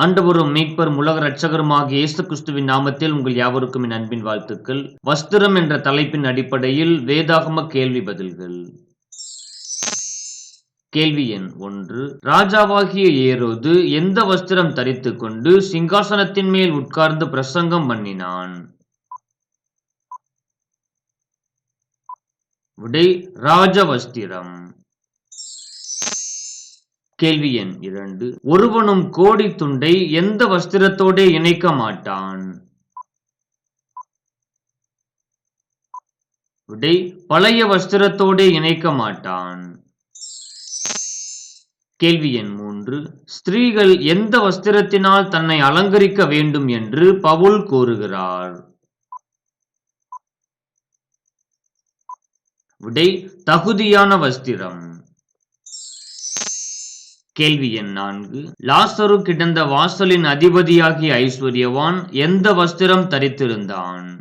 ஆண்டவரும் மீட்பர் உலக ரட்சகருமாகிய இயேசு கிறிஸ்துவின் நாமத்தில் உங்கள் யாவருக்கும் என் அன்பின் வாழ்த்துக்கள். வஸ்திரம் என்ற தலைப்பின் அடிப்படையில் வேதாகம கேள்வி பதில்கள். கேள்வி எண் ஒன்று. ராஜாவாகிய ஏரோது எந்த வஸ்திரம் தரித்து கொண்டு சிங்காசனத்தின் மேல் உட்கார்ந்து பிரசங்கம் பண்ணினான்? விடை ராஜவஸ்திரம். கேள்வி எண் இரண்டு. ஒருவனும் கோடி துண்டை எந்த வஸ்திரத்தோடே இணைக்க மாட்டான்? விடை பழைய வஸ்திரத்தோடே இணைக்க மாட்டான். கேள்வி எண் மூன்று. ஸ்திரீகள் எந்த வஸ்திரத்தினால் தன்னை அலங்கரிக்க வேண்டும் என்று பவுல் கூறுகிறார்? விடை தகுதியான வஸ்திரம். கேள்வி எண் நான்கு. லாசரு கிடந்த வாசலின் அதிபதியாகிய ஐஸ்வர்யவான் எந்த வஸ்திரம் தரித்திருந்தான்?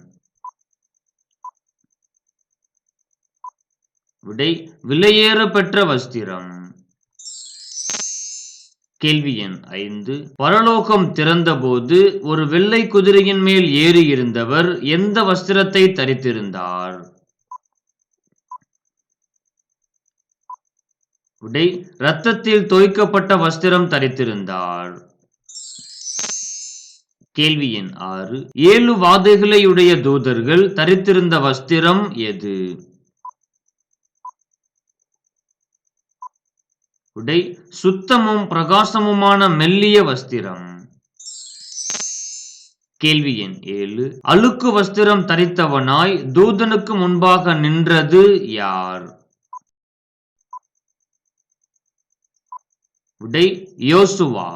விடை விலையேற பெற்ற வஸ்திரம். கேள்வி எண் ஐந்து. பரலோகம் திறந்தபோது ஒரு வெள்ளை குதிரையின் மேல் ஏறி இருந்தவர் எந்த வஸ்திரத்தை தரித்திருந்தார்? உடை ரத்தத்தில் தோய்க்கப்பட்ட வஸ்திரம் தரித்திருந்தார் கேள்வி எண் ஆறு. ஏழு வாதைகளையுடைய தூதர்கள் தரித்திருந்த வஸ்திரம் எது? உடை சுத்தமும் பிரகாசமுமான மெல்லிய வஸ்திரம். கேள்வி எண் ஏழு. அழுக்கு வஸ்திரம் தரித்தவனாய் தூதனுக்கு முன்பாக நின்றது யார்? விடை யோசுவா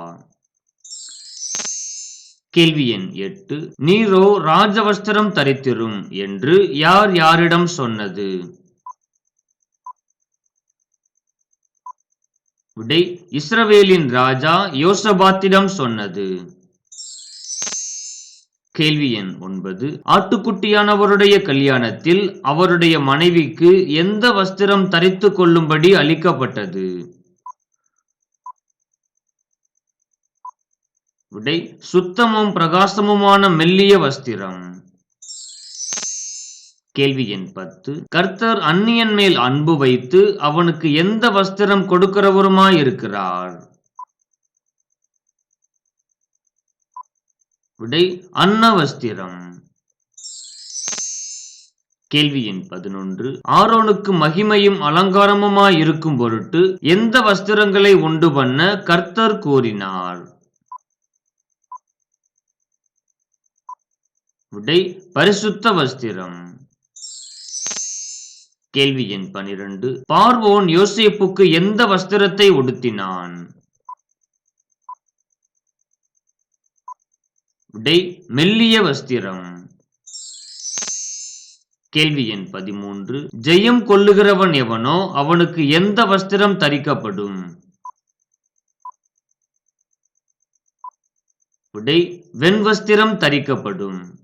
கேள்வி எண் எட்டு. நீரோ ராஜவஸ்திரம் தரித்திரும் என்று யார் யாரிடம் சொன்னது? விடை இஸ்ரவேலின் ராஜா யோசபாத்திடம் சொன்னது. கேள்வி எண் ஒன்பது. ஆட்டுக்குட்டியானவருடைய கல்யாணத்தில் அவருடைய மனைவிக்கு எந்த வஸ்திரம் தரித்து கொள்ளும்படி அளிக்கப்பட்டது? விடை சுத்தமும் பிரகாசமுமான மெல்லிய வஸ்திரம். கேள்வி எண் பத்து. கர்த்தர் அந்நியன் மேல் அன்பு வைத்து அவனுக்கு எந்த வஸ்திரம் கொடுக்கிறவருமாயிருக்கிறார்? விடை அன்ன வஸ்திரம். கேள்வி எண் பதினொன்று. ஆரோனுக்கு மகிமையும் அலங்காரமுமாய் இருக்கும் பொருட்டு எந்த வஸ்திரங்களை உண்டு பண்ண கர்த்தர் கூறினார்? விடை பரிசுத்த வஸ்திரம் கேள்வி எண் பனிரெண்டு. பார்வோன் யோசேப்புக்கு எந்த வஸ்திரத்தை உடுத்தினான்? விடை மெல்லிய வஸ்திரம். கேள்வி எண் பதிமூன்று. ஜெயம் கொள்ளுகிறவன் எவனோ அவனுக்கு எந்த வஸ்திரம் தரிக்கப்படும்? விடை வெண்வஸ்திரம் தரிக்கப்படும்.